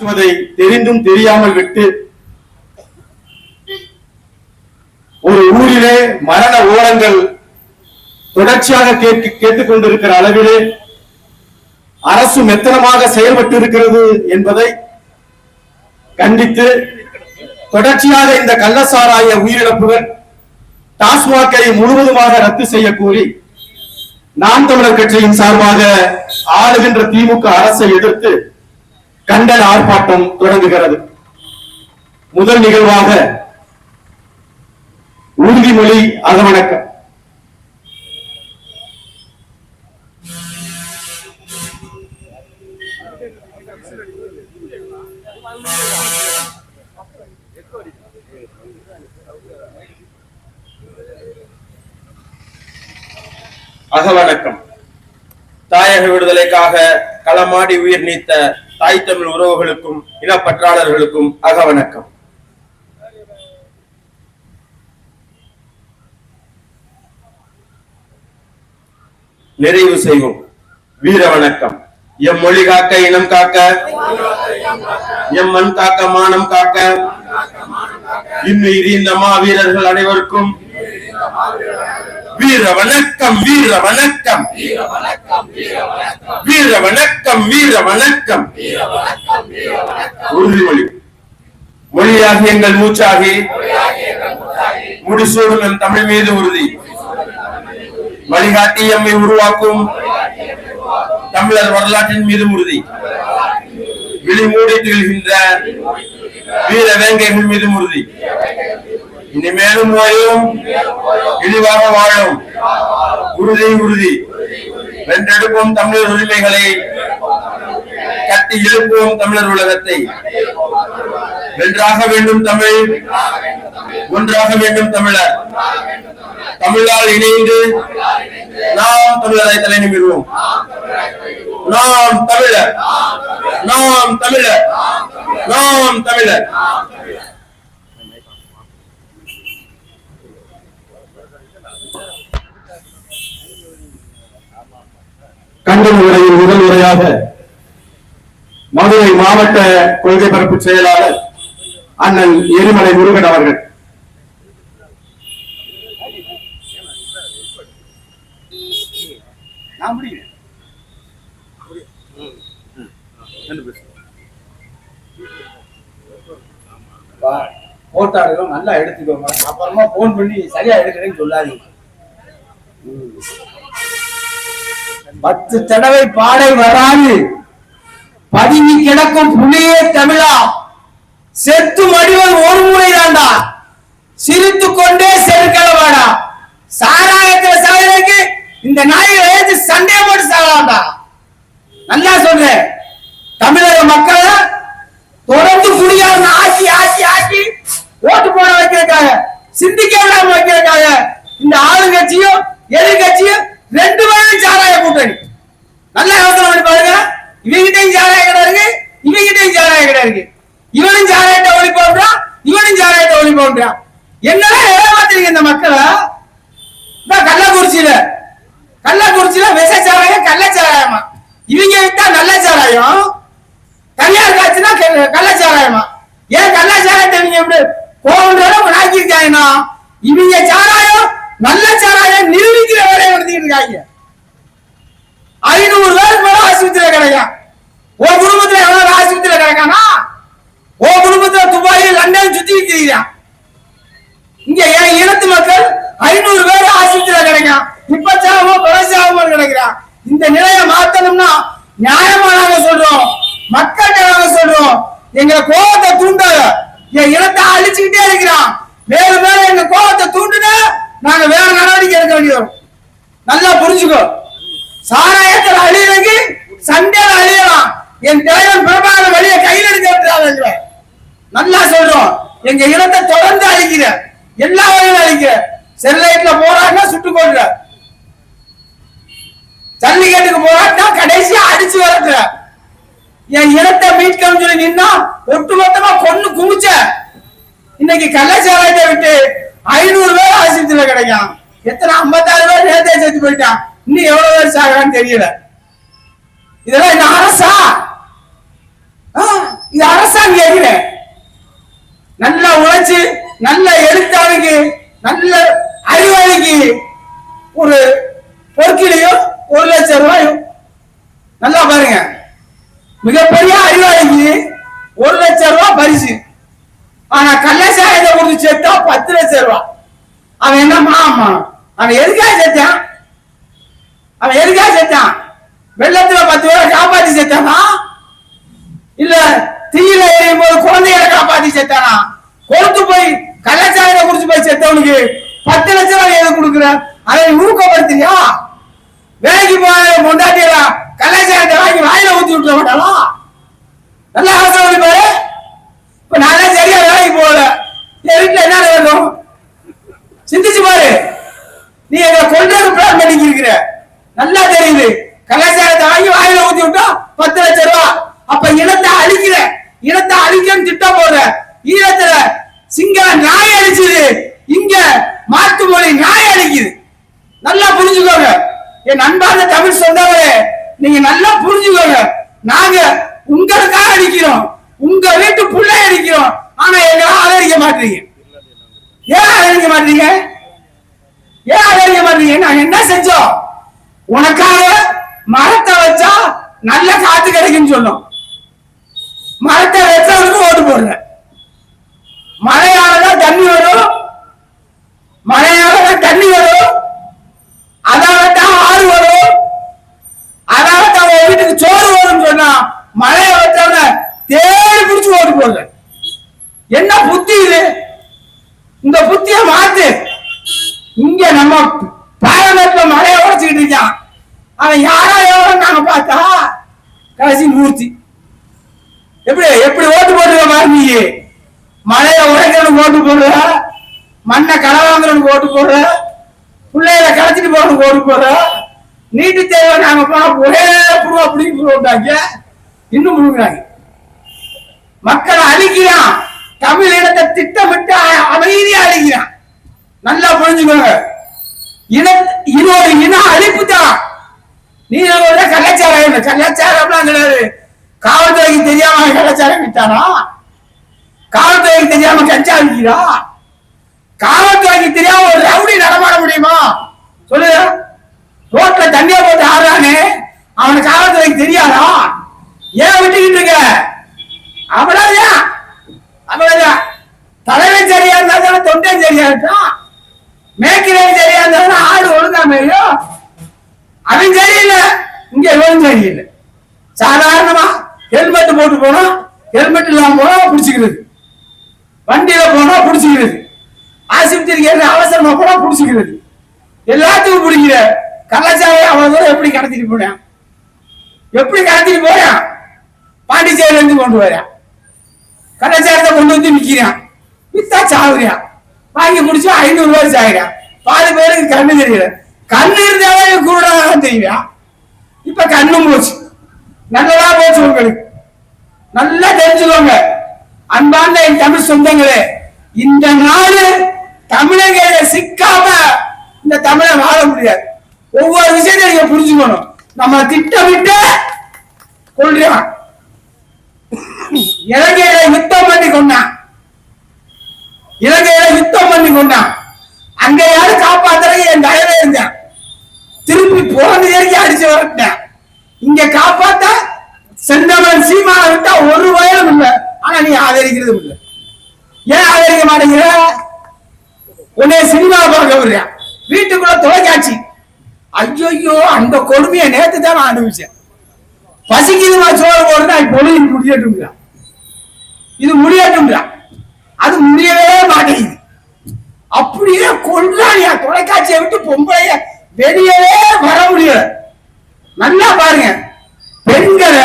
பேசுவதை தெரிந்தும் தெரியாமல் விட்டு ஒரு ஊரிலே மரண ஓரங்கள் தொடர்ச்சியாக கேட்டு கேட்டுக் கொண்டிருக்கிற அளவிலே அரசு மெத்தனமாக செயல்பட்டு இருக்கிறது என்பதை கண்டித்து தொடர்ச்சியாக இந்த கள்ளசாராய உயிரிழப்புகள் டாஸ்மாகை முழுவதுமாக ரத்து செய்ய கோரி நாம் தமிழர் கட்சியின் சார்பாக ஆளுகின்ற திமுக அரசை எதிர்த்து கண்டன ஆர்ப்பாட்டம் தொடங்குகிறது. முதல் நிகழ்வாக உறுதிமொழி அகவணக்கம். அகவணக்கம். தாயக விடுதலைக்காக களமாடி உயிர் நீத்த தாய் தமிழ் உறவுகளுக்கும் இனப்பற்றாளர்களுக்கும் அகவணக்கம் நிறைவு செய்வோம். வீர வணக்கம். எம் மொழி காக்க இனம் காக்க. எம் மண் காக்க மானம் காக்க. இன்னும் இந்த மாவீரர்கள் அனைவருக்கும் வீர வணக்கம் வீர வணக்கம் வீர வணக்கம் வீர வணக்கம் உறுதிமொழி. மொழியாக எங்கள் மூச்சாகி முடிசூடும் தமிழ் மீது உறுதி. வழிகாட்டி எம்மை உருவாக்கும் தமிழர் வரலாற்றின் மீது உறுதி. விழி மூடி திகழ்கின்ற வீர வேங்கைகள் மீது உறுதி. இனிமேலும் ஓயும் இழிவாக வாழும். உறுதி உறுதி. வென்றெடுப்போம் தமிழர் உரிமைகளை. கட்டி இழுப்போம் தமிழர் உலகத்தை. வென்றாக வேண்டும் தமிழ். ஒன்றாக வேண்டும் தமிழர். தமிழால் இணைந்து நாம் தமிழரை தலை நிமிடுவோம் நாம் தமிழர். நாம் தமிழர். நாம் தமிழர். கண்டன உரையில் முதல் உரையாக மதுரை மாவட்ட கொள்கை பரப்பு செயலாளர் அண்ணன் எரிமலை முருகன் அவர்கள். போட்டாடுகளும் நல்லா எடுத்துக்கோங்க. அப்புறமா போன் பண்ணி சரியா எடுக்கிறேன்னு சொல்லாதீங்க. பத்து தடவை பாடை வராது. பதுங்கி கிடக்கும் புலியே தமிழா. செத்து மடிவது ஒரு முறை தாண்டா சிரித்து கொண்டே செருக்கலவாடா. சாராயத்துல சாயலுக்கு இந்த நாயை ஏற்று சண்டே போட்டு சாகலாம்டா. நல்லா சொல்றேன் தமிழக மக்கள் தொடர்ந்து குடியாம ஆக்கி ஆக்கி ஆக்கி ஓட்டு போட வைக்கிறதுக்காக சிந்திக்க விடாம வைக்கிறதுக்காக இந்த ஆளுங்கட்சியும் எதிர்கட்சியும் ரெண்டு பேரும் சாராயம் கூட்டணி நல்லா யோசனை பண்ணி பாருங்க இவங்கிட்டையும் சாராய கடை இருக்கு இவங்கிட்டையும் இருக்கு. இவனும் சாராயத்தை ஒளி போடுறான் இவனும் ஜாலியாட்ட ஒளி போடுறான் என்னதான் ஏமாத்துறீங்க இந்த மக்களை? கள்ளக்குறிச்சியில கள்ளக்குறிச்சியில விச சாராயம் கள்ள சாராயமா இவங்க விட்டா நல்ல சாராயம் கல்யாணம் காட்சினா கள்ளச்சாராயமா? ஏன் கள்ளச்சாராயத்தை இவங்க எப்படி போகின்ற அளவுக்கு இவங்க சாராயம் நல்ல சாராயம் நிரூபிக்கிற வரை நடத்திட்டு இருக்காங்க. ஐநூறு பேருக்கு மேல ஆஸ்பத்திரியில கிடையாது உன் குடும்பத்துல எவ்வளவு ஆஸ்பத்திரியில கிடைக்கானா உன் குடும்பத்துல துபாய் லண்டன் சுத்தி இருக்கிறீங்க. இங்க என் இனத்து மக்கள் ஐநூறு பேர் ஆஸ்பத்திரியில கிடைக்கும் இப்ப சாவோ கொலைசாவோ கிடைக்கிறான். இந்த நிலையை மாத்தணும்னா நியாயமா நாங்க சொல்றோம் மக்கள்கிட்ட நாங்க சொல்றோம். எங்க கோபத்தை தூண்டாத என் இனத்தை அழிச்சுக்கிட்டே இருக்கிறான். மேலும் மேலும் எங்க கோபத்தை தூண்டுனா நாங்க வேற நடவடிக்கை எடுக்க வேண்டி வரும். நல்லா புரிஞ்சுக்கோ. சாராயத்தில் அழியறதுக்கு சண்டையில அழியலாம். என் தேவன் பிரபாத வழியை கையில் எடுக்க விட்டுறாங்க நல்லா சொல்றோம். எங்க இனத்தை தொடர்ந்து அழிக்கிற. எல்லா வகையிலும் அழிக்கிற. செல்லைட்ல போராடினா சுட்டு கொள்ற ஜல்லிக்கட்டுக்கு போராட்டினா கடைசியா அடிச்சு வரட்டுற. என் இனத்தை மீட்கணும்னு சொல்லி நின்னா ஒட்டுமொத்தமா கொன்னு குமிச்ச. இன்னைக்கு கலாச்சாரத்தை விட்டு ஐநூறு பேர் ஆசிரியத்துல கிடைக்கும் எத்தனை ஐம்பத்தாறு பேர் நேரத்தை சேர்த்து போயிட்டான். இன்னும் எவ்வளவு பேர் சாகிறான்னு தெரியல. இதெல்லாம் இந்த அரசா? இது அரசாங்கம் எதிர. நல்லா உழைச்சு நல்ல எழுத்தாளுக்கு நல்ல அறிவாளிக்கு ஒரு பொறுக்கிலையோ ஒரு லட்சம் ரூபாய். நல்லா பாருங்க. மிகப்பெரிய அறிவாளிக்கு ஒரு லட்சம் ரூபாய் பரிசு. ஆனா கள்ளசாயத்தை கொடுத்து செத்தா பத்து லட்சம் ரூபாய் அவன் என்னமா ஆமா. அவன் எதுக்காக செத்தான்? அவன் எதுக்காக சேர்த்தான் வெள்ளத்துல பத்து ரூபாய் காப்பாத்தி செத்தானா? இல்ல தீயில எரியும் போது குழந்தைகளை காப்பாத்தி செத்தானா கொழுத்து போய் கள்ளச்சாயத்தை குடிச்சு போய் செத்தவனுக்கு பத்து லட்சம் ரூபாய் எது கொடுக்குற? அதை ஊக்கப்படுத்துறியா? வேலைக்கு போன பொண்டாட்டியா கள்ளச்சாயத்தை வாங்கி வாயில ஊத்தி விட்டுற மாட்டாளா? நல்லா அவசரம் பாரு. இப்ப நான் சரியா வேலைக்கு போகல. என் வீட்டுல என்ன வேணும் சிந்திச்சு பாரு. நீ எங்க கொள்றது பிளான் பண்ணிக்கிற நல்லா தெரியுது. கலாச்சாரத்தை வாங்கி வாயில ஊத்தி விட்டா பத்து லட்சம் ரூபா அப்ப இன அழிக்கன்னு திட்டம் போடுற ஈழத்துல சிங்கள நாய் அழிச்சுது. இங்க மாற்று மொழி நாய் அழிக்குது. நல்லா புரிஞ்சுக்கோங்க. என் அன்பான தமிழ் சொந்தவரே நீங்க நல்லா புரிஞ்சுக்கோங்க. நாங்க உங்களுக்காக அடிக்கிறோம். உங்க வீட்டு புள்ளை அடிக்கிறோம். ஆனா எங்களால் ஆதரிக்க மாட்டீங்க. ஏன் ஆதரிக்க மாட்டீங்க? ஏன் ஆதரிக்க மாட்டீங்க? நாங்க என்ன செஞ்சோம்? உனக்காக மரத்தை வச்சா நல்ல காத்து கிடைக்கும்னு சொன்னோம். மரத்தை வச்சவனுக்கு ஓட்டு போடுங்க. மழையாலதான் தண்ணி வரும். மழையாலதான் தண்ணி வரும். அதாலதான் ஆறு வரும். அதாலதான் உங்க வீட்டுக்கு சோறு வரும்னு சொன்னா மழையை வச்சவன தேடி பிடிச்சு ஓட்டு போடுங்க. என்ன புத்தி இது? இந்த புத்திய மாத்து இங்க நம்ம பாரம்பரிய மழையை உடைச்சுக்கிட்டு இருக்கான் அவன் யாரோ எவ்வளோ நாங்க பார்த்தா கடைசி மூர்த்தி எப்படி ஓட்டு போடுற மாதிரி நீ? மழையை உடைக்கிறவனுக்கு ஓட்டு போடுற? மண்ணை களவாங்குறவனுக்கு ஓட்டு போடுற? பிள்ளைகளை களைச்சிட்டு போறதுக்கு ஓட்டு போடுற? நீட்டு தேவை நாங்க போனா ஒரே புருவா பிடிக்க போட்டாங்க இன்னும் முழுங்குறாங்க மக்களை அழிக்கிறான். தமிழ் இனத்தை திட்டமிட்டு அமைதியா அழிக்கிறான். நல்லா புரிஞ்சுக்கோங்க. இன இன்னொரு இன அழிப்பு தான் நீ ஒரு கலாச்சாரம் கலாச்சாரம்லாம் கிடையாது. காவல்துறைக்கு தெரியாம கலாச்சாரம் விட்டானா காவல்துறைக்கு தெரியாம கஞ்சா விற்கிறா காவல்துறைக்கு தெரியாம ஒரு ரவுடி நடமாட முடியுமா? சொல்லு. ரோட்ல தண்ணியா போட்டு ஆடுறானே. அவனுக்கு காவல்துறைக்கு தெரியாதா? ஏன் விட்டுக்கிட்டு இருக்க? அவ்வளவுதான். அவ்வளவுதான். தலைவன் சரியா இருந்தா தொண்டை சரியா இருக்கா மேய்க்கிறவன் சரியா இருந்தா ஆடு ஒழுங்கா மேயும். அவன் சரியில்லை. இங்க இவன் சரியில்லை. சாதாரணமா ஹெல்மெட் போட்டு போனா ஹெல்மெட் இல்லாம போனா புடிச்சுக்கிறது. வண்டியில போனா புடிச்சுக்கிறது. ஆஸ்பத்திரிக்கு ஏறி அவசரமா போனா புடிச்சுக்கிறது. எல்லாத்துக்கும் பிடிக்கிற கலாச்சாரம் அவ்வளவு தூரம் எப்படி கடத்திட்டு போனேன் எப்படி கடத்திட்டு போறேன் பாண்டிச்சேரியில இருந்து கொண்டு வரேன். கலாச்சாரத்தை கொண்டு வந்து நிக்கிறான் வித்தா சாவுறியான் வாங்கி முடிச்சு ஐநூறு ரூபாய் சாயிறான் பாதி பேருக்கு கண்ணு தெரியல. கண்ணு இருந்தாலும் கூட தெரியும்? இப்ப கண்ணும் போச்சு. நல்லதா போச்சு உங்களுக்கு. நல்லா தெரிஞ்சுக்கோங்க. அன்பார்ந்த என் தமிழ் சொந்தங்களே இந்த நாடு தமிழங்க சிக்காம இந்த தமிழை வாழ முடியாது. ஒவ்வொரு விஷயத்தையும் நீங்க புரிஞ்சுக்கணும். நம்ம திட்டமிட்டு கொள்றான் இலங்கையில யுத்தம் பண்ணி கொண்டான். இலங்கையில யுத்தம் பண்ணி கொண்டான். அங்க யாரும் காப்பாத்துறது என் தயவே இருந்தேன். திருப்பி போன வரைக்கும் அடிச்சு வரட்டேன் இங்க காப்பாத்த செந்தமன் சீமான விட்டா ஒரு வயலும் இல்ல. ஆனா நீ ஆதரிக்கிறது இல்ல. ஏன் ஆதரிக்க மாட்டேங்கிற? உன்னை சினிமா பார்க்க விடுறியா வீட்டுக்குள்ள தொலைக்காட்சி. ஐயோ அந்த கொடுமையை நேத்து தான் நான் அனுபவிச்சேன். பசிக்குதுமா சோறு போடுறா இப்பொழுது முடியட்டும்ங்கிறான் இது முடியட்டும்ங்கிறான் அது முடியவே மாட்டேங்குது. அப்படியே கொள்ளாடியா தொலைக்காட்சியை விட்டு பொம்பளைய வெளியவே வர முடியல நல்லா பாருங்க பெண்களை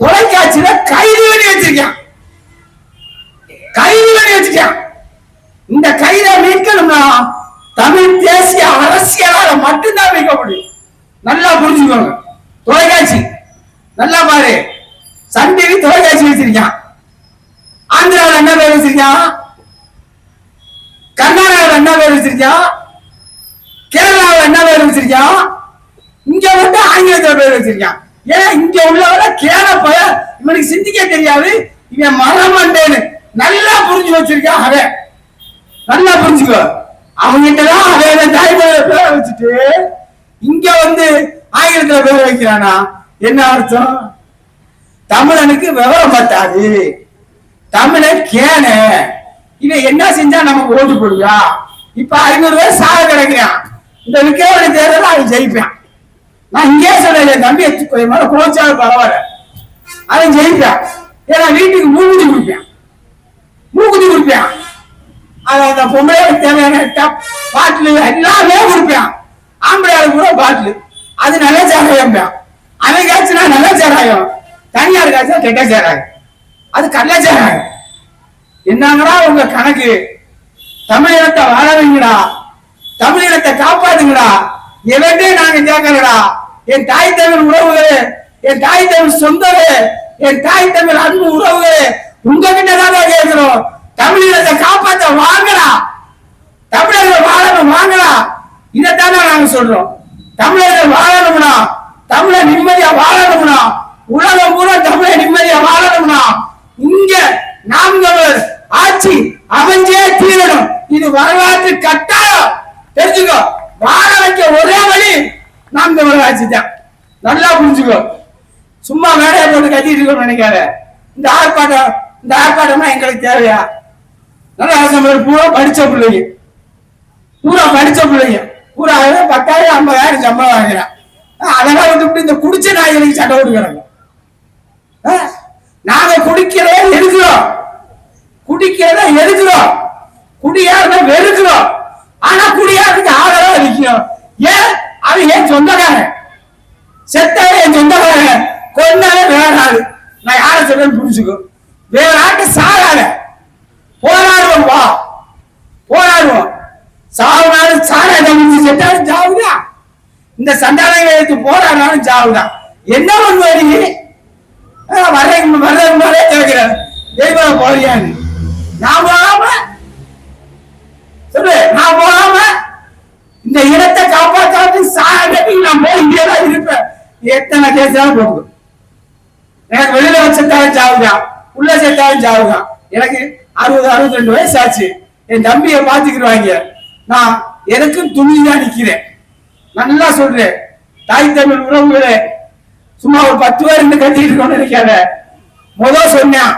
தொலைக்காட்சியில கைது பண்ணி வச்சிருக்கான் கைது பண்ணி வச்சிருக்கான் இந்த கைதை மீட்கணும்னா தமிழ் தேசிய அரசியலால மட்டும்தான் மீட்க முடியும் நல்லா புரிஞ்சுக்கோங்க தொலைக்காட்சி நல்லா சன் டிவி தொலைக்காட்சி வச்சிருக்கான். ஆந்திராவில் என்ன பேர் வச்சிருக்கான்? கர்நாடகாவில் என்ன பேர் வச்சிருக்கான்? கேரளாவில் என்ன பேர் வச்சிருக்கான்? இங்க வந்து ஆங்கிலத்தில் பேர் வச்சிருக்கான். ஏன் இங்க உள்ளவர கேர பய இவனுக்கு சிந்திக்க தெரியாது. இவன் மரமண்டேன்னு நல்லா புரிஞ்சு வச்சிருக்கான் அவன். நல்லா புரிஞ்சுக்கோ. அவங்கிட்ட தான் அதே தாய்மொழியில பேர வச்சுட்டு இங்க வந்து ஆங்கிலத்துல பேர் வைக்கிறானா? என்ன அர்த்தம்? தமிழனுக்கு விவரம் பத்தாது. தமிழன் கேன. இவன் என்ன செஞ்சா நமக்கு ஓட்டு போடுவா? இப்ப ஐநூறு பேர் சாக கிடைக்கிறான். இந்த விக்கிரவாணி தேர்தல் அவன் ஜெயிப்பான். நான் இங்கே சொல்றேன் என் தம்பி மேல கோச்சாலும் பரவாயில்ல. அவன் ஜெயிப்பான். ஏன்னா வீட்டுக்கு மூக்குதி கொடுப்பான். மூக்குதி குடிப்பான். அவன் அந்த பொம்பளை தேவையான டப் பாட்டில் எல்லாமே குடிப்பான். ஆம்பளையாளுக்கு கூட பாட்டில். அது நல்ல சாராயம் அவன் காய்ச்சினா நல்ல சாராயம் தனியார் காய்ச்சா கெட்ட சேராங்க. அது கள்ள சேராங்க. என்னங்கடா உங்க கணக்கு? தமிழகத்தை வாழ வைங்கடா. தமிழினத்தை காப்பாத்துங்கடா. எவன்டே நாங்க கேட்கலடா. என் தாய் தமிழ் உறவுகளே என் தாய் தமிழ் சொந்தவே என் தாய் தமிழ் அன்பு உறவுகளே உங்ககிட்ட தான் கேட்கிறோம். தமிழகத்தை காப்பாத்த வாங்கடா. தமிழர்கள் வாழணும் வாங்கடா. இதைத்தானே நாங்க சொல்றோம். தமிழர்கள் வாழணும்னா தமிழ நிம்மதியா வாழணும்னா உலகம் பூரா தமிழ நிம்மதியா வாழணும்னா இங்க நாம் தமிழர் ஆட்சி அமைஞ்சே தீரணும். இது வரலாற்று கட்டாயம். தெரிஞ்சுக்கோ வாழ வைக்க ஒரே வழி நாம் தமிழர் ஆட்சி தான். நல்லா புரிஞ்சுக்கோ. சும்மா வேலையை போட்டு கட்டிட்டு இருக்கோம்னு நினைக்காத. இந்த ஆர்ப்பாட்டம் இந்த ஆர்ப்பாட்டம்னா எங்களுக்கு தேவையா? நல்லா தமிழர் பூரா படிச்ச பிள்ளைங்க. பூரா படிச்ச பிள்ளைங்க. பூரா பத்தாயிரம் ஐம்பதாயிரம் சம்பளம் வாங்குறான். அதெல்லாம் விட்டுவிட்டு இந்த குடிச்ச நாய்களுக்கு சண்டை போட்டு நாங்க குடிக்கிறத எதுக்குறோம் குடிக்கிறத எதுக்குறோம் குடியாரத வெறுக்கிறோம். ஆனா குடியாரத்துக்கு ஆதரவா நிக்கிறோம் ஏன்? அவன் என் சொந்தக்காரன். செத்தாரு என் சொந்தக்காரன். கொண்டாலே வேற ஆளு. நான் யார சொல்றேன்னு புரிஞ்சுக்கோ. வேற ஆட்டு சாகாத. போராடுவோம் வா. போராடுவோம். சாவுனாலும் சாராத முடிஞ்சு செத்தாலும் சாவுதா. இந்த சந்தானங்களுக்கு எடுத்து போராடினாலும் சாவுதான் என்ன பண்ணுவாரு வர்றதுக்கு வர்றதுக்கு முன்னாலே கேட்கிறேன் தெய்வம் போறியான்னு நான் போகாம சொல்லு நான் போகாம இந்த இடத்தை காப்பாற்றாது சாகி நான் போய் இங்கே தான் இருப்பேன். எத்தனை கேஸாலும் போகும் எனக்கு வெளியில வச்சதாலும் ஜாவுதான் உள்ள சேர்த்தாலும் ஜாவுதான் எனக்கு அறுபது அறுபத்தி ரெண்டு வயசு ஆச்சு என் தம்பியை பாத்துக்கிடுவாங்க நான் எனக்கும் துணிதான் நிக்கிறேன். நல்லா சொல்றேன். தாய் தமிழ் உறவுகளே சும்மா ஒரு பத்து பேர் இருந்து கட்டிட்டு இருக்கோம்னு நினைக்காத. முதல் சொன்னேன்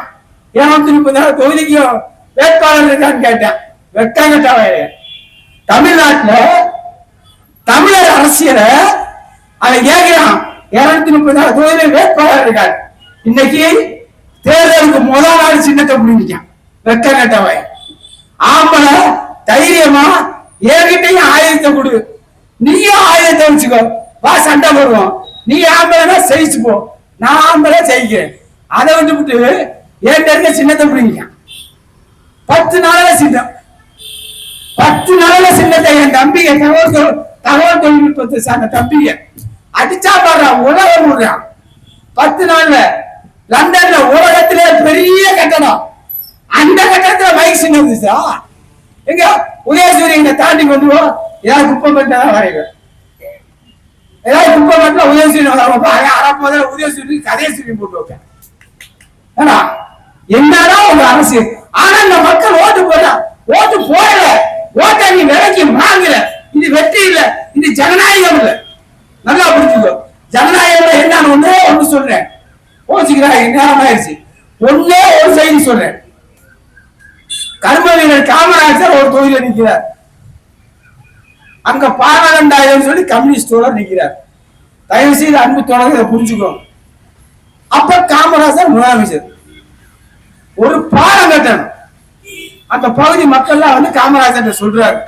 இருநூத்தி முப்பது நாள் தொகுதிக்கும் வேட்பாளர் இருக்கான்னு கேட்டேன். வெட்டாங்கட்டாவே தமிழ்நாட்டுல தமிழர் அரசியலை அவன் கேட்கிறான் இருநூத்தி முப்பது நாள் தொகுதியில வேட்பாளர் இருக்காரு? இன்னைக்கு தேர்தலுக்கு முதல் நாள் சின்னத்தை பிடிக்கான் வெட்ட கட்டவை ஆம்பளை தைரியமா என்கிட்டயும் ஆயுதத்தை கொடு. நீயும் ஆயுதத்தை வச்சுக்கோ. வா சண்டை போடுவோம். நீ ஆம்பளைனா ஜெயிச்சு போ நான் ஆம்பளை செய்கிறேன் அதை வந்து விட்டு ஏன் இருக்க சின்னத்தை பிடிக்கான் பத்து நாளில் சின்னம். பத்து நாளில் சின்னத்தை என் தம்பிங்க தகவல் தொ- தகவல் தொழில்நுட்பத்தை சார்ந்த தம்பிங்க அடிச்சா பாடுறான் உலகம் விடுறான் பத்து நாள்ல லண்டன்ல உலகத்திலே பெரிய கட்டடம். அந்த கட்டடத்துல மைக் சின்னம் இருந்துச்சா எங்க உதயசூரியனை தாண்டி கொண்டு போ. ஏதாவது குப்பம் பண்ணாதான் வரைவேன். ஏதாவது குப்பை மட்டும் உதயசூரியன் வரப்போ அரை முதல்ல உதயசூரியன் கதையசூரியன் போட்டு வைப்பேன். ஏன்னா என்னதான் உங்க அரசு ஆனா இந்த மக்கள் ஓட்டு போட ஓட்டு போடல. ஓட்டை நீ விலைக்கு வாங்கல. இது வெற்றி இல்ல. இது ஜனநாயகம் இல்ல. நல்லா புரிஞ்சுக்கோ. ஜனநாயகம் என்னன்னு ஒண்ணே ஒண்ணு சொல்றேன். யோசிக்கிறாங்க நேரம் ஆயிடுச்சு? ஒன்னே ஒரு செய்தி சொல்றேன். கர்மவீரர் காமராஜர் ஒரு தொகுதியில நிற்கிறார் அங்க பாராளுண்டாயிரம் சொல்லி கம்யூனிஸ்டோட நிக்கிறார். தயவு செய்து அன்பு தோழர் இதை புரிஞ்சுக்கோ. அப்ப காமராஜர் முதலமைச்சர். ஒரு பாலம் கட்டணும். அந்த பகுதி மக்கள்லாம் வந்து காமராஜர் சொல்றாரு.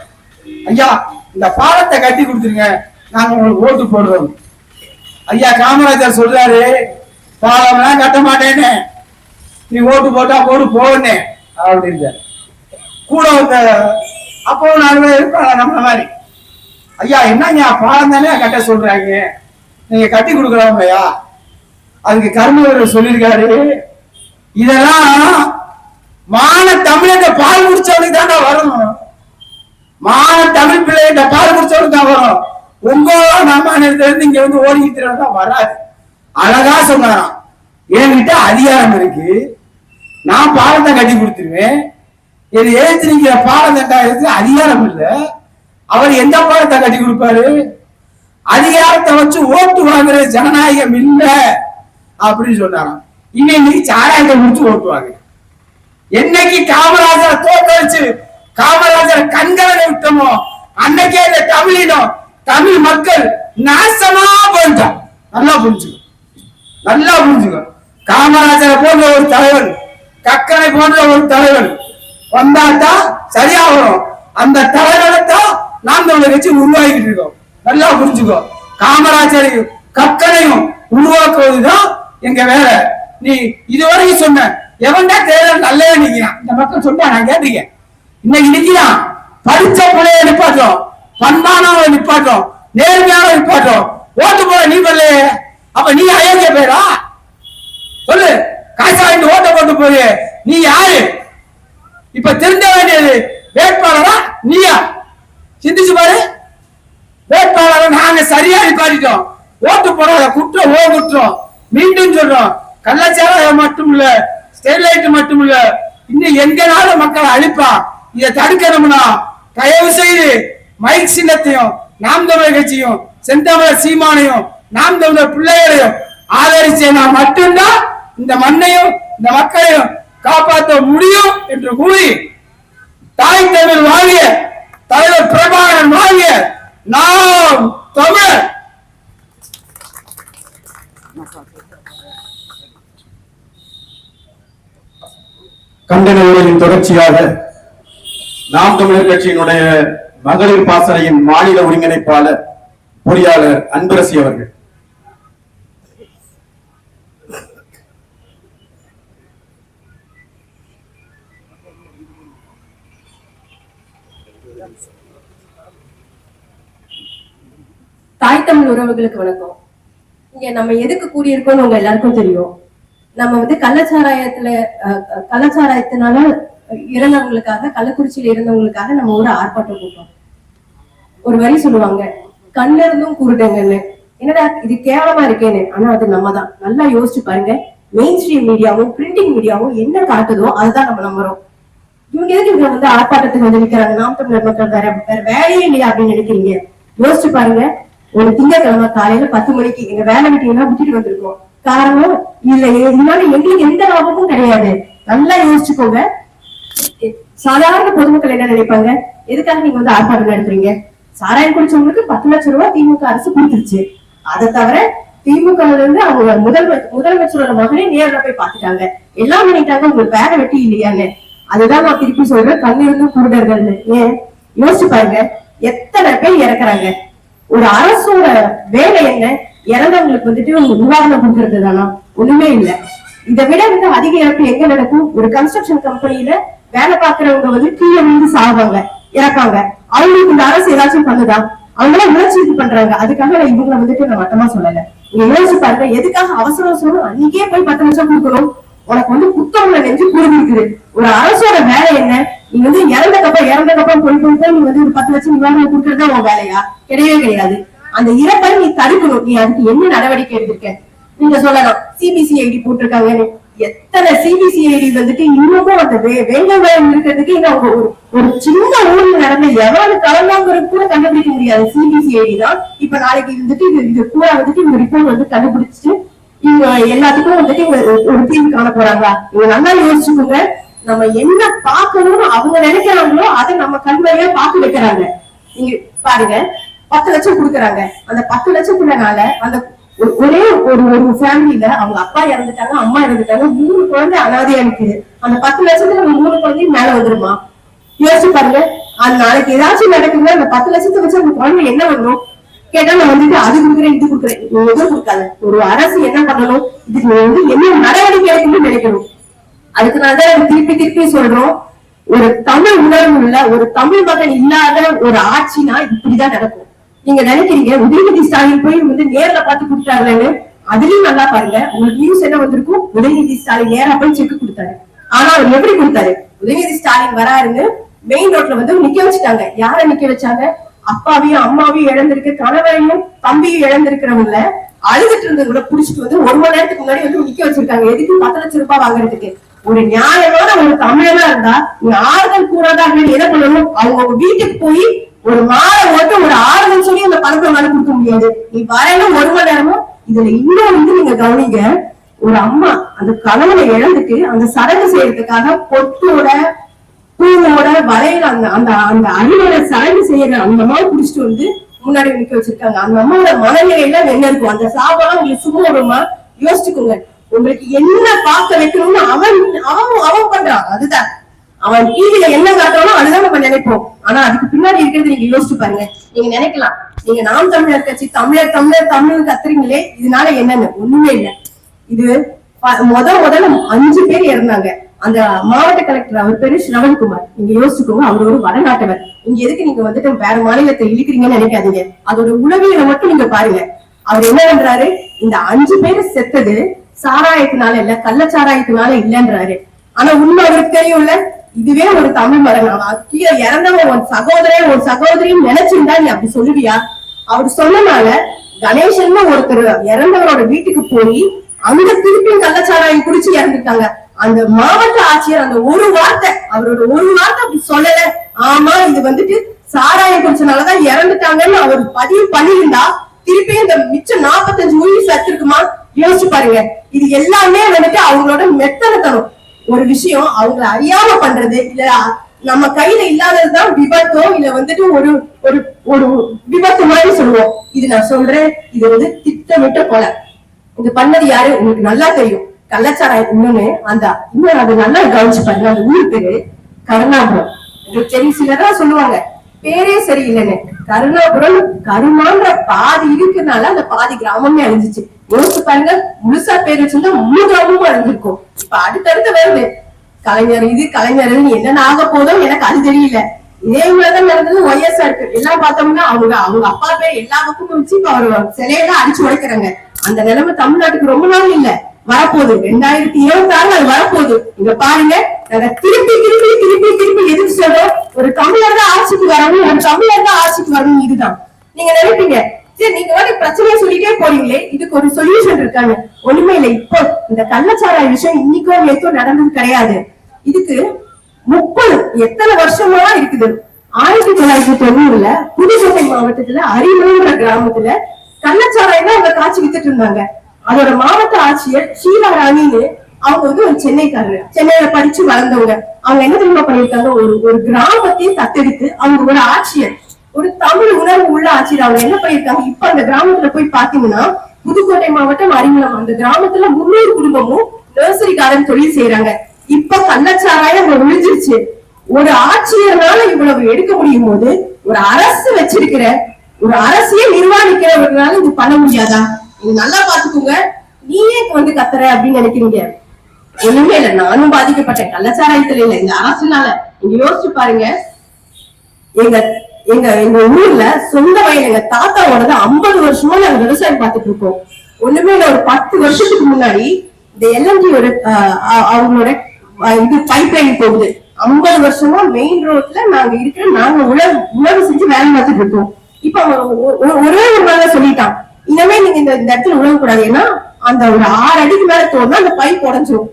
ஐயா இந்த பாலத்தை கட்டி கொடுத்துருங்க. நாங்க உங்களுக்கு ஓட்டு போடுறோம். ஐயா காமராஜர் சொல்றாரு பாலம்லாம் கட்ட மாட்டேன்னு. நீ ஓட்டு போட்டா போடு போவனே அப்படின்றாரு. கூட வந்த அப்போ நாலு பேர் இருப்பாங்க நம்மள மாதிரி. ஐயா என்னங்க பாடம் தானே கட்ட சொல்றாங்க? நீங்க கட்டி கொடுக்கலாம் ஐயா அதுக்கு கர்மவர் சொல்லியிருக்காரு. இதெல்லாம் மான தமிழக பால் முடிச்சவனுக்கு தாண்டா வரணும் மான தமிழ் பிள்ளைகிட்ட பால் முடிச்சவனுக்கு தான் வரும். உங்க மாநிலத்துல இருந்து இங்க வந்து ஓடிக்கிட்டு தான் வராது. அழகா சொன்னாராம். என்கிட்ட அதிகாரம் இருக்கு. நான் பாலத்தை கட்டி கொடுத்துருவேன். இது எழுத்து நீங்க பாடம் தண்டாயிரத்துல அதிகாரம் இல்லை. அவர் எந்த பாடத்தை கட்டி கொடுப்பாரு? அதிகாரத்தை வச்சு ஓட்டு வாங்குற ஜனநாயகம் இல்ல அப்படின்னு சொன்னாராம். இன்னைக்கு சாராயத்தை முடிச்சு ஓட்டுவாங்க என்னைக்கு காமராஜரை தோற்கடிச்சு காமராஜரை கண்களை விட்டோமோ அன்னைக்கே இந்த தமிழினம் தமிழ் மக்கள் நாசமா போயிட்டோம் நல்லா புரிஞ்சுக்கோ. நல்லா புரிஞ்சுக்கோ. காமராஜரை போன்ற ஒரு தலைவன் கக்கனை போன்ற ஒரு தலைவன் வந்தாதான் சரியா வரும். அந்த தலைவனை தான் நாம் தமிழர் கட்சி உருவாக்கிட்டு இருக்கோம். நல்லா புரிஞ்சுக்கோ. காமராஜரையும் கக்கனையும் உருவாக்குவதுதான் எங்க வேலை. நீ இதுவரைக்கும் சொன்ன எவன்டா தேர்தல் நல்லவே நிக்கிறான் இந்த மக்கள் சொன்னா நான் கேட்டிருக்கேன். இன்னைக்கு நிக்கிறான் படிச்ச பிள்ளைய நிப்பாட்டும் பண்பானவங்களை நிப்பாட்டும் நேர்மையான நிப்பாட்டும் ஓட்டு போட நீ பண்ணலையே அப்ப நீ அயோக்கிய பேரா? சொல்லு. காசு ஓட்ட போட்டு போய் நீ யாரு? இப்ப திருந்த வேண்டியது வேட்பாளரா? நீயா? சிந்திச்சு பாரு. வேட்பாளரை நாங்க சரியா நிப்பாட்டிட்டோம் ஓட்டு போடாத குற்றம் ஓ குற்றம். மீண்டும் சொல்றோம். கள்ளச்சாரம் மட்டும் இல்ல ஸ்டெர்லைட் மட்டும் இல்ல. இன்னும் எங்கனால மக்களை அழிப்பான் இதை தடுக்கணும்னா தயவு செய்து மைக் சின்னத்தையும் நாம் தமிழர் கட்சியும் செந்தமிழர் சீமானையும் நாம் தமிழர் பிள்ளைகளையும் ஆதரிச்சேனா மட்டும்தான் இந்த மண்ணையும் இந்த மக்களையும் காப்பாற்ற முடியும் என்று கூறி தாய் தமிழ் வாழிய தலைவர் பிரபாகரன் வாங்கிய நாம் தமிழ் கண்டன உரையின் தொடர்ச்சியாக நாம் தமிழர் கட்சியினுடைய மகளிர் பாசறையின் மாநில ஒருங்கிணைப்பாளர் பொறியாளர் அன்பரசி அவர்கள். தாய் தமிழ் உறவுகளுக்கு வணக்கம். இங்க நம்ம எதுக்கு கூடியிருக்கோம்னு உங்க எல்லாருக்கும் தெரியும். நம்ம வந்து கள்ளச்சாராயத்துல கள்ளச்சாராயத்தினால இறந்தவங்களுக்காக கள்ளக்குறிச்சியில இருந்தவங்களுக்காக நம்ம ஒரு ஆர்ப்பாட்டம் போட்டோம். ஒரு வரி சொல்லுவாங்க கண்ணில இருந்தும் குருடங்கன்னு என்னடா இது கேவலமா இருக்கேன்னு. ஆனா அது நம்ம தான் நல்லா யோசிச்சு பாருங்க. மெயின் ஸ்ட்ரீம் மீடியாவும் பிரிண்டிங் மீடியாவும் என்ன காட்டுதோ அதுதான் நம்ம நம்புறோம். இவங்க எதுக்கு இவங்க வந்து ஆர்ப்பாட்டத்துக்கு வந்து நிக்கிறாங்க? நாம் தமிழர் மக்கள் வேற வேற வேலையே இல்லையா அப்படின்னு நினைக்கிறீங்க? யோசிச்சு பாருங்க. திங்கட்கிழமை காலையில பத்து மணிக்கு எங்க வேலை மீட்டிங் விட்டுட்டு வந்திருக்கோம். காரணம் இல்ல இதனால எங்களுக்கு எந்த லாபமும் கிடையாது. நல்லா யோசிச்சுக்கோங்க. சாதாரண பொதுமக்கள் என்ன நினைப்பாங்க? எதுக்காக நீங்க வந்து ஆர்ப்பாட்டம் நடத்துறீங்க? சாராயம் குடிச்சவங்களுக்கு பத்து லட்சம் ரூபாய் திமுக அரசு கொடுத்துருச்சு. அதை தவிர திமுக இருந்து அவங்க முதல் முதலமைச்சரோட மகனே நேரில் போய் பாத்துட்டாங்க எல்லாம் பண்ணிட்டாங்க உங்களுக்கு வேற வெட்டி இல்லையான்னு அதுதான் நான் திருப்பி சொல்றேன். கண்ணிருந்தும் குருடர்கள் ஏன்? யோசிச்சு பாருங்க. எத்தனை பேர் இறக்குறாங்க? ஒரு அரசோட வேலை என்ன? இறந்தவங்களுக்கு வந்துட்டு நிவாரணம் கொடுக்கறது தானா ஒண்ணுமே இல்ல. இதை விட வந்து அதிக இறப்பு எங்க நடக்கும்? ஒரு கன்ஸ்ட்ரக்ஷன் கம்பெனில வேலை பாக்குறவங்க வந்து கீழே விழுந்து சாவாங்க இறப்பாங்க. அவங்களுக்கு இந்த அரசு ஏதாச்சும் பண்ணுதா? அவங்களாம் உணர்ச்சி இது பண்றாங்க. அதுக்காக நான் இவங்களை வந்துட்டு நான் மட்டமா சொல்லல. நீங்க யோசிச்சு பாருங்க எதுக்காக அவசர அவசரம் அன்னைக்கே போய் பத்து லட்சம் கொடுக்கணும்? உனக்கு வந்து புத்தகம்ல நெஞ்சு புரிஞ்சிருக்குது ஒரு அரசோட வேலை என்ன? நீ வந்து இறந்த கப்பம் இறந்த கப்பம் போய் போய் போய் நீ வந்து ஒரு பத்து லட்சம் நிவாரணம் கொடுக்கறதா உன் வேலையா? கிடையவே கிடையாது. அந்த இறப்பை நீ தடுக்கணும். நீ அதுக்கு என்ன நடவடிக்கை எடுத்திருக்க? நீங்க சொல்லலாம். சிபிசிஐடி போட்டிருக்காங்கன்னு எத்தனை சிபிசிஐடி வந்துட்டு இன்னமும் அந்த வே- வேங்க வயம் இருக்கிறதுக்கு அவங்க ஒரு ஒரு சின்ன ஊர்ல நடந்த எவ்வளவு கலந்தாங்கிறது கூட கண்டுபிடிக்க முடியாது. சிபிசிஐடி தான். இப்ப நாளைக்கு வந்துட்டு இது இது கூட வந்துட்டு இந்த ரிப்போர்ட் வந்து கண்டுபிடிச்சிட்டு இவங்க எல்லாத்துக்கும் வந்துட்டு இவங்க ஒரு- தீர்வு காண போறாங்களா இவங்க நல்லா யோசிச்சுக்கோங்க நம்ம என்ன பார்க்கணும்னு அவங்க நினைக்கிறாங்களோ அதை நம்ம கண்வழியா பார்த்து வைக்கிறாங்க. நீங்க பாருங்க. பத்து லட்சம் கொடுக்குறாங்க. அந்த பத்து லட்சத்துலனால அந்த ஒரே ஒரு ஒரு ஃபேமிலியில அவங்க அப்பா இறந்துட்டாங்க அம்மா இறந்துட்டாங்க மூணு குழந்தை அனாதையா இருக்குது அந்த பத்து லட்சத்துல நம்ம மூணு குழந்தையும் மேல வந்துருமா? யோசிச்சு பாருங்க. அந்த நாளைக்கு ஏதாச்சும் நடக்குங்க அந்த பத்து லட்சத்தை வச்சு அந்த குழந்தை என்ன பண்ணும்? கேட்டா நான் வந்துட்டு அது கொடுக்குறேன் இது கொடுக்குறேன். நீ எதுவும் கொடுக்காத. ஒரு அரசு என்ன பண்ணணும்? இதுக்கு நீ வந்து என்ன நடவடிக்கை எடுக்கணும்னு நினைக்கணும். அதுக்கு நான் தான் திருப்பி திருப்பி சொல்றோம். ஒரு தமிழ் உணர்வு உள்ள ஒரு தமிழ் மகன் இல்லாத ஒரு ஆட்சினா இப்படிதான் நடக்கும். நீங்க நினைக்கிறீங்க உதயநிதி ஸ்டாலின் போய் வந்து நேர்ல பார்த்து கொடுத்தாருன்னு அதுலயும் நல்லா பாருங்க. உங்களுக்கு நியூஸ் என்ன வந்திருக்கும்? உதயநிதி ஸ்டாலின் நேரா போய் செக் கொடுத்தாரு. ஆனா அவர் எப்படி கொடுத்தாரு? உதயநிதி ஸ்டாலின் வராருன்னு மெயின் ரோட்ல வந்து நிக்க வச்சுட்டாங்க. யார நிக்க வச்சாங்க? அப்பாவையும் அம்மாவையும் இழந்திருக்கு கணவரையும் தம்பியும் இழந்திருக்கிறவங்கள அழுதுட்டு இருந்தவங்கள புடிச்சிட்டு வந்து ஒரு மணி நேரத்துக்கு முன்னாடி வந்து நிக்க வச்சிருக்காங்க. எதுக்கு பத்து லட்சம் ரூபாய் வாங்குறதுக்கு? ஒரு நியாயமான ஒரு தமிழனா இருந்தா நீங்க ஆறுதல் கூறாதான் என்ன பண்ணணும் அவங்க வீட்டுக்கு போய் ஒரு மாலை ஓட்டு ஒரு ஆறுதல் சொல்லி அந்த பணத்தை மேல கொடுக்க முடியாது. நீ வரையில ஒரு மணி நேரமும் இதுல இன்னும் வந்து நீங்க கவனிங்க. ஒரு அம்மா அந்த கணவனை இழந்துட்டு அந்த சடங்கு செய்யறதுக்காக பொட்டோட பூவோட வளையல அந்த அந்த அந்த அடியோட சடங்கு செய்யற அந்த அம்மாவை புடிச்சிட்டு வந்து முன்னாடி நிக்க வச்சிருக்காங்க. அந்த அம்மாவோட மனநிலையில என்ன இருக்கும்? அந்த சாபம் உங்களுக்கு சும்மா வருமா யோசிச்சுக்கோங்க. உங்களுக்கு என்ன பார்க்க வைக்கணும்னு அவன் அவன் அவன் பண்றான். அதுதான். அவன் டிவில என்ன காட்டுறானோ அதுதான் நம்ம நினைப்போம். ஆனா அதுக்கு பின்னாடி இருக்கிறது நீங்க யோசிச்சு பாருங்க. நீங்க நினைக்கலாம். நீங்க நாம் தமிழர் கட்சி தமிழர் தமிழர் தமிழ் கத்துறீங்களே இதனால என்னன்னு? ஒண்ணுமே இல்லை. இது ப- முத முதல்ல அஞ்சு பேர் இறந்தாங்க. அந்த மாவட்ட கலெக்டர் அவர் பேரு ஸ்ரவண்குமார் நீங்க யோசிச்சுக்கோங்க அவர் ஒரு வடநாட்டவர். இங்க எதுக்கு நீங்க வந்துட்டு வேற மாநிலத்தை இழுக்கிறீங்கன்னு நினைக்காதீங்க. அதோட உளவியலை மட்டும் நீங்க பாருங்க. அவர் என்ன பண்றாரு? இந்த அஞ்சு பேர் செத்தது சாராயத்தினால இல்ல கள்ளச்சாராயத்தினால இல்லன்றாரு. ஆனா உண்மை அவருக்கு தெரியும்ல இதுவே ஒரு தமிழ் மரம் அவன் கீழே இறந்தவன் ஒரு சகோதரன் ஒரு சகோதரியும் நினைச்சிருந்தா நீ அப்படி சொல்லுவியா? அவர் சொன்னனால கணேசன் ஒருத்தர் இறந்தவரோட வீட்டுக்கு போய் அங்க திருப்பியும் கள்ளச்சாராயம் குடிச்சு இறந்துட்டாங்க. அந்த மாவட்ட ஆட்சியர் அந்த ஒரு வார்த்தை அவரோட ஒரு வார்த்தை அப்படி சொல்லல. ஆமா இது வந்துட்டு சாராயம் குடிச்சனாலதான் இறந்துட்டாங்கன்னு அவர் பதிவு பண்ணியிருந்தா திருப்பி இந்த மிச்சம் நாற்பத்தஞ்சு உயிர் சத்து இருக்குமா? யோசிச்சு பாருங்க. இது எல்லாமே வந்துட்டு அவங்களோட மெத்தனத்தனம். ஒரு விஷயம் அவங்க அறியாம பண்றது இல்ல நம்ம கையில இல்லாததுதான் விபத்தோ இல்ல வந்துட்டு ஒரு ஒரு ஒரு விபத்து மாதிரி சொல்லுவோம். இது நான் சொல்றேன். இது வந்து திட்டமிட்ட கொலை. இது பண்ணது யாரு? உங்களுக்கு நல்லா தெரியும். கள்ளச்சாராயம் இன்னொன்னு அந்த இன்னொரு அது நல்லா கவனிச்சு பாருங்க. அந்த ஊர் பேரு கருணாபுரம். சரி சிலதான் சொல்லுவாங்க. பேரே சரியில்லைன்னு. கருணாபுரம் கருமான்ற பாதி இருக்கிறதுனால அந்த பாதி கிராமமே அழிஞ்சிச்சு. யோசிச்சு பாருங்க முழுசா பேர் வச்சிருந்தா முழு கிராமமும் அழிஞ்சிருக்கும். இப்ப அடுத்தடுத்து வருது. கலைஞர் இது கலைஞர் இது, என்னென்ன ஆக போதோ எனக்கு அது தெரியல. இதே மாதிரிதான் நடந்தது ஒய்எஸ்ஆர் எல்லாம் பார்த்தோம்னா அவங்க அவங்க அப்பா பேர் எல்லா பக்கமும் வச்சு இப்ப அவர் சிலையெல்லாம் அடிச்சு உடைக்கிறாங்க. அந்த நிலைமை தமிழ்நாட்டுக்கு ரொம்ப நாள் இல்லை. வரப்போகுது. ரெண்டாயிரத்தி இருபத்தி ஆறுல அது வரப்போகுது. இங்க பாருங்க. திருப்பி திருப்பி திருப்பி திருப்பி எதிர்த்து சொல்றோம்? ஒரு தமிழர் தான் ஆட்சிக்கு வரணும். ஒரு தமிழர் தான் ஆட்சிக்கு வரணும். இதுதான். நீங்க நினைப்பீங்க. சரி நீங்க வந்து பிரச்சனையை சொல்லிட்டே போறீங்களே. இதுக்கு ஒரு சொல்யூஷன் இருக்காங்க. ஒண்ணுமே இல்லை. இப்போ இந்த கள்ளச்சாராய விஷயம் இன்னைக்கோ நேத்தோ நடந்தது கிடையாது. இதுக்கு முப்பது எத்தனை வருஷமா இருக்குது? ஆயிரத்தி தொள்ளாயிரத்தி தொண்ணூறுல புதுக்கோட்டை மாவட்டத்துல அரியலூர் கிராமத்துல கள்ளச்சாராயம் தான் அவங்க காட்சி வித்துட்டு இருந்தாங்க. அதோட மாவட்ட ஆட்சியர் ஷீலா ராணின்னு அவங்க வந்து ஒரு சென்னைக்காரங்க சென்னையில படிச்சு வளர்ந்தவங்க. அவங்க என்ன தெரியுமா பண்ணிருக்காங்க? ஒரு ஒரு கிராமத்தையும் தத்தெடுத்து அவங்க ஒரு ஆட்சியர் ஒரு தமிழ் உணர்வு உள்ள ஆட்சியர். அவங்க என்ன பண்ணிருக்காங்க? இப்ப அந்த கிராமத்துல போய் பாத்தீங்கன்னா புதுக்கோட்டை மாவட்டம் அறிமுகம் அந்த கிராமத்துல முன்னூறு குடும்பமும் நர்சரி கார்டன் தொழில் செய்யறாங்க இப்ப கள்ளச்சாராயம் அங்க விழுந்துருச்சு. ஒரு ஆட்சியர்னால இவ்வளவு எடுக்க முடியும் போது ஒரு அரசு வச்சிருக்கிற ஒரு அரசியே நிர்வாகிக்கிறவர்களால இது பண்ண முடியாதா? நீங்க நல்லா பாத்துக்கோங்க. நீயே வந்து கத்துற அப்படின்னு நினைக்கிறீங்க. ஒண்ணுமே இல்ல. நானும் பாதிக்கப்பட்டேன். கள்ளச்சாராயத்துல இல்ல. இந்த அரசுனால. நீங்க யோசிச்சு பாருங்க. எங்க எங்க எங்க ஊர்ல சொந்த வயல் எங்க தாத்தாவோட ஐம்பது வருஷமா நாங்க விவசாயம் பார்த்துட்டு இருக்கோம். ஒண்ணுமே இல்ல. ஒரு பத்து வருஷத்துக்கு முன்னாடி இந்த எல்என்ஜி ஒரு அவங்களோட இது பைப் லைன் போகுது. ஐம்பது வருஷமா மெயின் ரோட்ல நாங்க இருக்கிற நாங்க உழவு உழவு செஞ்சு வேலை பார்த்துட்டு இருக்கோம். இப்ப அவன் ஒ- ஒரே ஒரு நாள் சொல்லிட்டான் இனிமே நீங்க இந்த இடத்துல உழவு கூடாது ஏன்னா அந்த ஒரு ஆறு அடிக்கு மேல தோணுனா அந்த பைப் உடஞ்சிரும்.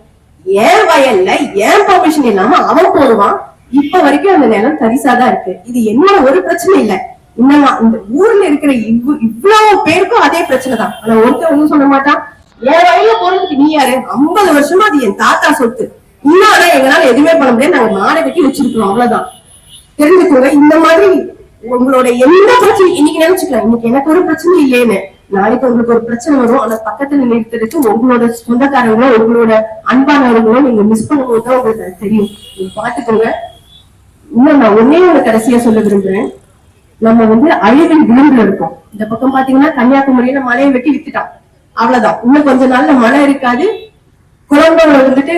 ஏன் வயல்ல ஏன் பர்மிஷன் இல்லாம அவன் போடுவான்? இப்ப வரைக்கும் அந்த நிலம் தரிசாதான் இருக்கு. இது என்னோட ஒரு பிரச்சனை இல்ல. இன்னமா இந்த ஊர்ல இருக்கிற இவ் இவ்வளவு பேருக்கும் அதே பிரச்சனை தான். ஆனா ஒருத்தர் ஒண்ணும் சொல்ல மாட்டான். என் வயல போறதுக்கு நீ யாரு? ஐம்பது வருஷமா அது என் தாத்தா சொத்து. இன்னும் ஆனா எங்களால எதுவுமே பண்ண முடியாது. நாங்க மாடை வெட்டி வச்சிருக்கோம் அவ்வளவுதான். தெரிஞ்சுக்கோங்க. இந்த மாதிரி உங்களோட எந்த பிரச்சனை இன்னைக்கு நினைச்சுக்கலாம். இன்னைக்கு எனக்கு ஒரு பிரச்சனை இல்லைன்னு. நாளைக்கு உங்களுக்கு ஒரு பிரச்சனை வரும் ஆனா பக்கத்துல நிறுத்துறதுக்கு உங்களோட சொந்தக்காரங்களோ உங்களோட அன்பானவர்களோ நீங்க மிஸ் பண்ணும்போது தான் உங்களுக்கு தெரியும். நீங்க பாத்துக்கோங்க இன்னும் நான் ஒன்னே ஒரு கடைசியா சொல்ல விரும்புறேன். நம்ம வந்து அழிவில் விழுந்து இருக்கோம். இந்த பக்கம் பாத்தீங்கன்னா கன்னியாகுமரியில மலையை வெட்டி வித்துட்டான். அவ்வளவுதான். இன்னும் கொஞ்ச நாள்ல மழை இருக்காது. குளங்கள் வந்துட்டு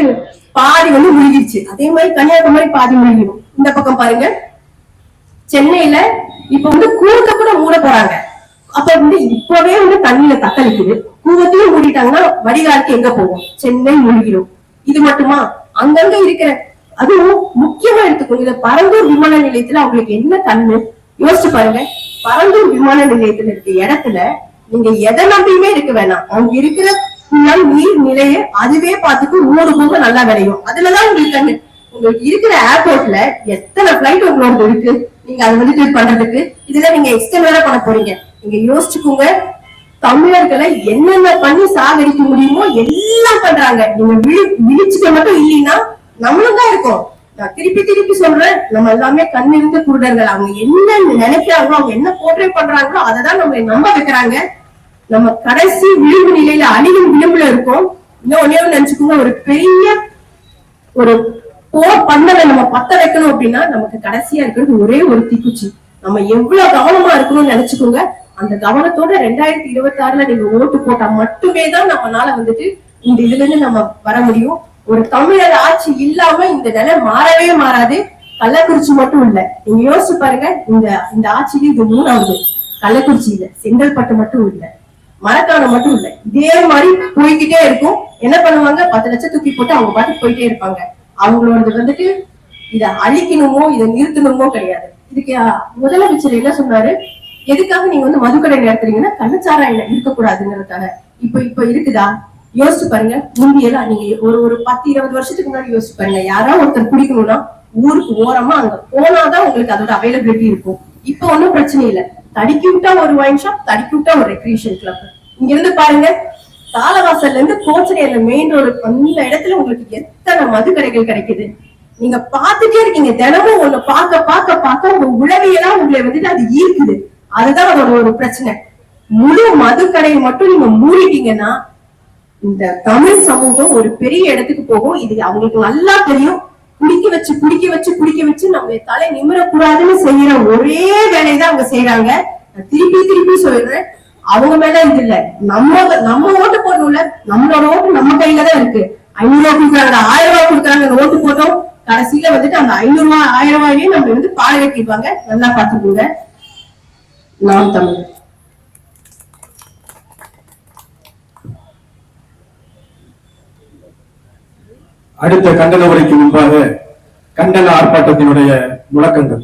பாதி வந்து முழுகிடுச்சு அதே மாதிரி கன்னியாகுமரி பாதி முழுகிடும். இந்த பக்கம் பாருங்க. சென்னையில இப்ப வந்து கூவத்தை கூட மூட போறாங்க. அப்ப வந்து இப்பவே வந்து தண்ணியில தத்தளிக்குது. கூவத்தையும் மூடிட்டாங்கன்னா வடிகாலுக்கு எங்க போகும்? சென்னை மூழ்கிடும். இது மட்டுமா? அங்கங்க இருக்கிற அதுவும் முக்கியமா எடுத்துக்கோங்க இந்த பரந்தூர் விமான நிலையத்துல அவங்களுக்கு என்ன கண்ணு யோசிச்சு பாருங்க. பரந்தூர் விமான நிலையத்துல இருக்க இடத்துல நீங்க எதை நம்பியுமே இருக்க வேணாம். அவங்க இருக்கிற ஃபுல்லா நீர் நிலையை அதுவே பார்த்துட்டு மூணு போக நல்லா விளையும். அதுலதான் உங்களுக்கு கண்ணு உங்களுக்கு இருக்கிற ஏர்போர்ட்ல எத்தனை பிளைட் உங்களோட இருக்கு? நீங்க அதை வந்து பண்றதுக்கு. இதுல நீங்க எக்ஸ்டர்னலா பண்ண போறீங்க. நீங்க யோசிச்சுக்கோங்க. தமிழர்களை என்னென்ன பண்ணி சாகடிக்க முடியுமோ எல்லாம் பண்றாங்க. நீங்க விழி விழிச்சுக்க மட்டும் இல்லைன்னா நம்மளும் தான் இருக்கோம். நான் திருப்பி திருப்பி சொல்றேன் நம்ம எல்லாமே கண்ணிருந்த குருடர்கள். அவங்க என்ன நினைக்கிறாங்களோ அவங்க என்ன போர்ட்ரே பண்றாங்களோ அதை தான் நம்ம நம்ப வைக்கிறாங்க. நம்ம கடைசி விளிம்பு நிலையில அழியும் விளிம்புல இருக்கோம். இன்னும் ஒன்னே நினைச்சுக்கோங்க ஒரு பெரிய ஒரு போர் பண்ணதை நம்ம பத்த வைக்கணும் அப்படின்னா நமக்கு கடைசியா இருக்கிறது ஒரே ஒரு தீக்குச்சி. நம்ம எவ்வளவு கவனமா இருக்கணும்னு நினைச்சுக்கோங்க. அந்த கவனத்தோட ரெண்டாயிரத்தி இருபத்தி ஆறுல நீங்க ஓட்டு போட்டா மட்டுமே தான் நம்மனால வந்துட்டு இந்த இதுல இருந்து நம்ம வர முடியும். ஒரு தமிழர் ஆட்சி இல்லாம இந்த நிலை மாறவே மாறாது. கள்ளக்குறிச்சி மட்டும் இல்ல. நீங்க யோசிச்சு பாருங்க இந்த இந்த ஆட்சியில இது மூணாவது. கள்ளக்குறிச்சி இல்ல செங்கல்பட்டு மட்டும் இல்ல. மரக்காணம் மட்டும் இல்ல. இதே மாதிரி போய்கிட்டே இருக்கும். என்ன பண்ணுவாங்க? பத்து லட்சம் தூக்கி போட்டு அவங்க பாட்டு போயிட்டே இருப்பாங்க. அவங்களோடது வந்துட்டு இதை அழிக்கணுமோ இத நிறுத்தணுமோ கிடையாது. இதுக்கு முதலமைச்சர் என்ன சொன்னாரு? எதுக்காக நீங்க வந்து மதுக்கடை நடத்துறீங்கன்னா கள்ளச்சாராயம் இருக்கக்கூடாதுங்கிறதுக்காக. இப்ப இப்ப இருக்குதா? யோசிச்சு பாருங்க. முந்தியெல்லாம் நீங்க ஒரு ஒரு பத்து இருபது வருஷத்துக்கு முன்னாடி யோசிச்சு பாருங்க. யாராவது ஒருத்தர் குடிக்கணும்னா ஊருக்கு ஓரமா அங்க போனாதான் உங்களுக்கு அதோட அவைலபிலிட்டி இருக்கும். இப்ப ஒன்னும் பிரச்சனை இல்ல. தடுக்கி விட்டா ஒரு ஒயின் ஷாப் தடுக்கி விட்டா ஒரு ரெக்ரியேஷன் கிளப் இங்க இருந்து பாருங்க. காலவாசல்ல இருந்து கோச்சனையில மெயின் ரோடு அந்த இடத்துல உங்களுக்கு எத்தனை மது கடைகள் கிடைக்குது? நீங்க பாத்துட்டே இருக்கீங்க. தினமும் உங்களை பார்க்க பார்க்க பார்க்க உங்க உளவியலா உங்களை வந்துட்டு அது ஈர்க்குது. அதுதான் அதோட ஒரு பிரச்சனை. முழு மதுக்கடையை மட்டும் நீங்க மூடிட்டீங்கன்னா இந்த தமிழ் சமூகம் ஒரு பெரிய இடத்துக்கு போகும். இது அவங்களுக்கு நல்லா தெரியும். குடிக்க வச்சு குடிக்க வச்சு குடிக்க வச்சு நம்ம தலை நிமிரக்கூடாதுன்னு செய்யற ஒரே வேலையை தான் அவங்க செய்யறாங்க நான் திருப்பி திருப்பி சொல்றேன். அவங்க மேல இது இல்ல. நம்ம நம்ம ஓட்டு போடணும்ல. நம்மளோட ஓட்டு நம்ம கையில தான் இருக்கு. ஐநூறு ரூபா கொடுக்குறாங்க ஆயிரம் ரூபாய் கொடுக்குறாங்க ஓட்டு போட்டோம். கடைசியில வந்துட்டு அந்த ஐநூறு ரூபாய் ஆயிரம் ரூபாயே நம்ம வந்து பாட கட்டிடுவாங்க. நல்லா பாத்துக்கோங்க நான் தமிழ். அடுத்த கண்டன உரைக்கு முன்பாக கண்டன ஆர்ப்பாட்டத்தினுடைய முழக்கங்கள்.